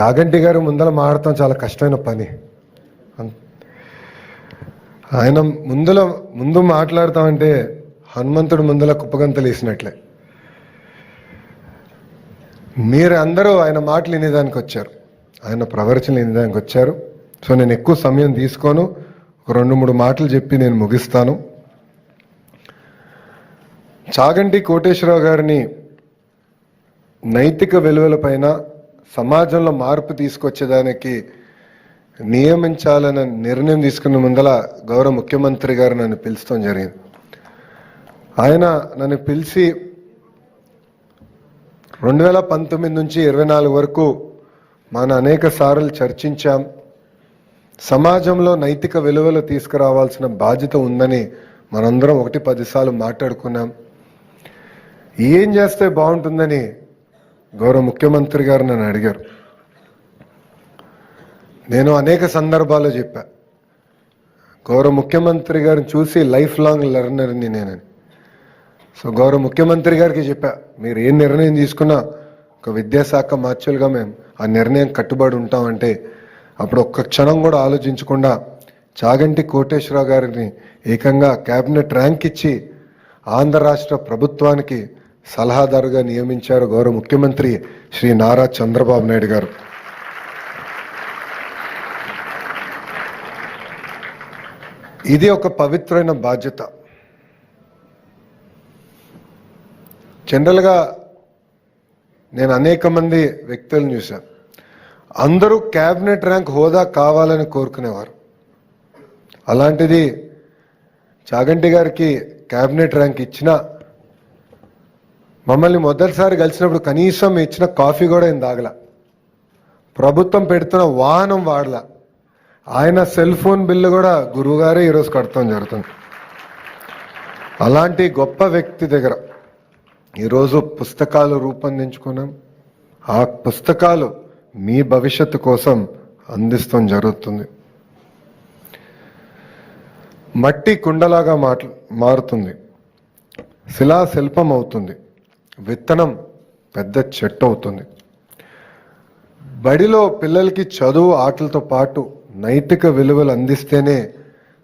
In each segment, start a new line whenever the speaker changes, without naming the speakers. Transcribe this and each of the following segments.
చాగంటి గారు ముందర మాడటం చాలా కష్టమైన పని. ఆయన ముందుల ముందు మాట్లాడతామంటే హనుమంతుడు ముందల కుప్పగంతలు వేసినట్లే. మీరు అందరూ ఆయన మాటలు వినేదానికి వచ్చారు. ఆయన ప్రవచనలు వినేదానికి వచ్చారు. సో నేను ఎక్కువ సమయం తీసుకోను. ఒక రెండు మూడు మాటలు చెప్పి నేను ముగిస్తాను. చాగంటి కోటేశ్వరరావు గారిని నైతిక విలువలపైన సమాజంలో మార్పు తీసుకొచ్చేదానికి నియమించాలన్న నిర్ణయం తీసుకున్న ముందల గౌరవ ముఖ్యమంత్రి గారు నన్ను పిలుస్తాం జరిగింది. ఆయన నన్ను పిలిచి రెండు వేల పంతొమ్మిది నుంచి ఇరవై నాలుగు వరకు మన అనేక సార్లు చర్చించాం. సమాజంలో నైతిక విలువలు తీసుకురావాల్సిన బాధ్యత ఉందని మనందరం ఒకటి పదిసార్లు మాట్లాడుకున్నాం. ఏం చేస్తే బాగుంటుందని గౌరవ ముఖ్యమంత్రి గారు నన్ను అడిగారు. నేను అనేక సందర్భాల్లో చెప్పా గౌరవ ముఖ్యమంత్రి గారిని చూసి లైఫ్ లాంగ్ లెర్నర్ని నేనని. సో గౌరవ ముఖ్యమంత్రి గారికి చెప్పా మీరు ఏ నిర్ణయం తీసుకున్నా ఒక విద్యాశాఖ మార్చులుగా మేము ఆ నిర్ణయం కట్టుబడి ఉంటామంటే అప్పుడు ఒక్క క్షణం కూడా ఆలోచించకుండా చాగంటి కోటేశ్వరరావు గారిని ఏకంగా క్యాబినెట్ ర్యాంక్ ఇచ్చి ఆంధ్ర రాష్ట్ర ప్రభుత్వానికి సలహాదారుగా నియమించారు గౌరవ ముఖ్యమంత్రి శ్రీ నారా చంద్రబాబు నాయుడు గారు. ఇది ఒక పవిత్రమైన బాధ్యత. జనరల్గా నేను అనేక మంది వ్యక్తులను చూశాను. అందరూ క్యాబినెట్ ర్యాంక్ హోదా కావాలని కోరుకునేవారు. అలాంటిది చాగంటి గారికి క్యాబినెట్ ర్యాంక్ ఇచ్చిన మమ్మల్ని మొదటిసారి కలిసినప్పుడు కనీసం ఇచ్చిన కాఫీ కూడా ఏం తాగల. ప్రభుత్వం పెడుతున్న వాహనం వాడలా. ఆయన సెల్ ఫోన్ బిల్లు కూడా గురువుగారే ఈరోజు కడతాం జరుగుతుంది. అలాంటి గొప్ప వ్యక్తి దగ్గర ఈరోజు పుస్తకాలు రూపొందించుకున్నాం. ఆ పుస్తకాలు మీ భవిష్యత్తు కోసం అందిస్తాం జరుగుతుంది. మట్టి కుండలాగా మాట్ మారుతుంది. శిలా శిల్పం అవుతుంది విత్తనం పెద్ద చెట్టు అవుతుంది. బడిలో పిల్లలకి చదువు ఆటలతో పాటు నైతిక విలువలు అందిస్తేనే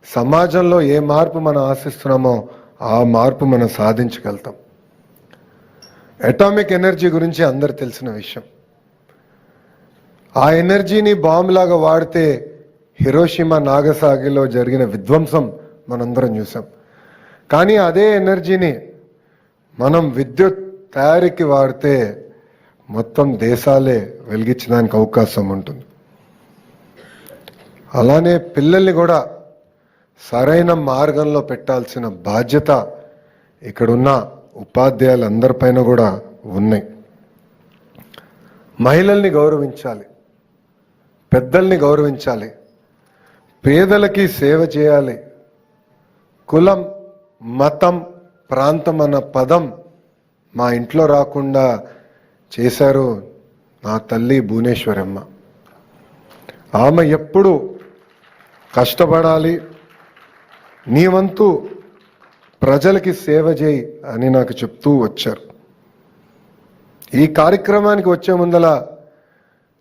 సమాజంలో ఏ మార్పు మనం ఆశిస్తున్నామో ఆ మార్పు మనం సాధించగలుగుతాం. అటామిక్ ఎనర్జీ గురించి అందరు తెలిసిన విషయం. ఆ ఎనర్జీని బాంబులాగా వాడితే హిరోషిమా నాగసాగిలో జరిగిన విధ్వంసం మనందరం చూసాం. కానీ అదే ఎనర్జీని మనం విద్యుత్ తయారీకి వాడితే మొత్తం దేశాలే వెలిగించడానికి అవకాశం ఉంటుంది. అలానే పిల్లల్ని కూడా సరైన మార్గంలో పెట్టాల్సిన బాధ్యత ఇక్కడున్న ఉపాధ్యాయులందరిపైన కూడా ఉన్నాయి. మహిళల్ని గౌరవించాలి పెద్దల్ని గౌరవించాలి పేదలకి సేవ చేయాలి. కులం మతం ప్రాంతం అన్న పదం మా ఇంట్లో రాకుండా చేశారు నా తల్లి భువనేశ్వరమ్మ. ఆమె ఎప్పుడు కష్టపడాలి నీ వంతు ప్రజలకి సేవ చేయి అని నాకు చెప్తూ వచ్చారు. ఈ కార్యక్రమానికి వచ్చే ముందల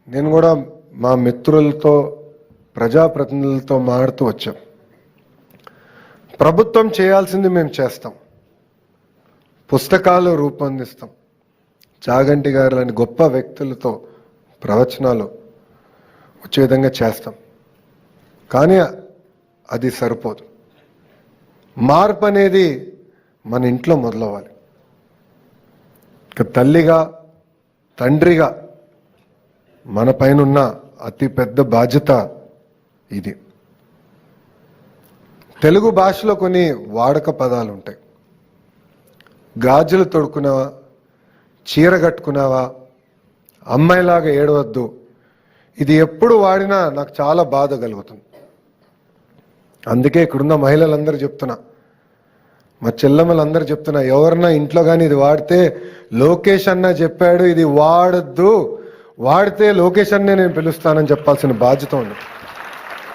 నేను కూడా మా మిత్రులతో ప్రజాప్రతినిధులతో మాడుతూ వచ్చాం. ప్రభుత్వం చేయాల్సింది మేము చేస్తాం. పుస్తకాలు రూపొందిస్తాం. చాగంటి గారు లాంటి గొప్ప వ్యక్తులతో ప్రవచనాలు వచ్చే విధంగా చేస్తాం. కానీ అది సరిపోదు. మార్పు అనేది మన ఇంట్లో మొదలవ్వాలి. ఇక తల్లిగా తండ్రిగా మన పైన ఉన్న అతి పెద్ద బాధ్యత ఇది. తెలుగు భాషలో కొన్ని వాడక పదాలు ఉంటాయి. గాజులు తొడుకున్నావా చీర కట్టుకున్నావా? అమ్మాయిలాగా ఏడవద్దు. ఇది ఎప్పుడు వాడినా నాకు చాలా బాధ కలుగుతుంది. అందుకే ఇక్కడున్న మహిళలందరూ చెప్తున్నా. మా చెల్లమ్మలందరూ చెప్తున్నా ఎవరన్నా ఇంట్లో కానీ ఇది వాడితే లోకేష్ అన్న చెప్పాడు ఇది వాడద్దు. వాడితే లోకేష్ అన్నే నేను పిలుస్తానని చెప్పాల్సిన బాధ్యత ఉంది.